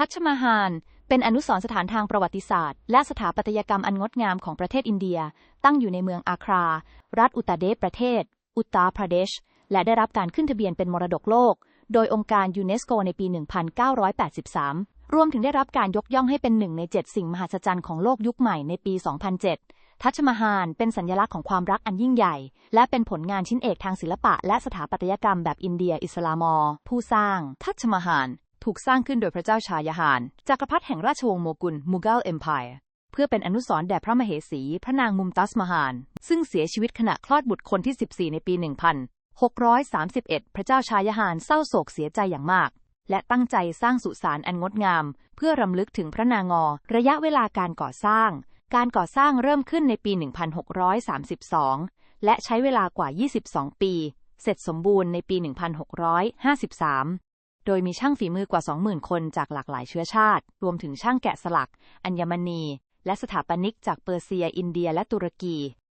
ทัชมาฮาลเป็นอนุสรณ์สถานทางประวัติศาสตร์ และสถาปัตยกรรมอันงดงามของประเทศอินเดีย ตั้งอยู่ในเมืองอาครา รัฐอุตตรเดชประเทศ อุตตรประเดช และได้รับการขึ้นทะเบียนเป็นมรดกโลก โดยองค์การยูเนสโกในปี 1983 รวมถึงได้รับการยกย่องให้เป็นหนึ่งในเจ็ดสิ่งมหัศจรรย์ของโลกยุคใหม่ในปี 2007 ทัชมาฮาลเป็นสัญลักษณ์ของความรักอันยิ่งใหญ่ และเป็นผลงานชิ้นเอกทางศิลปะ และสถาปัตยกรรมแบบอินเดีย อิสลามอ ผู้สร้าง ทัชมาฮาล ถูกสร้างขึ้นโดยพระเจ้าชายาฮานจักรพรรดิแห่งราชวงศ์โมกุลมูกัลเอ็มพายเพื่อเป็นอนุสรณ์แด่พระมเหสี พระนางมุมตัสมาฮานซึ่งเสียชีวิตขณะคลอดบุตรคนที่ 14 ในปี 1631 พระเจ้าชายาฮานเศร้าโศกเสียใจอย่างมาก และตั้งใจสร้างสุสานอันงดงาม เพื่อรำลึกถึงพระนางอ ระยะเวลาการก่อสร้าง การก่อสร้างเริ่มขึ้นในปี 1632 และใช้เวลากว่า 22 ปี เสร็จสมบูรณ์ในปี 1653 โดยมีช่างฝีมือกว่า 20,000 คนจากหลากหลายเชื้อชาติ รวมถึงช่างแกะสลัก อัญมณี และสถาปนิกจากเปอร์เซีย อินเดีย และตุรกี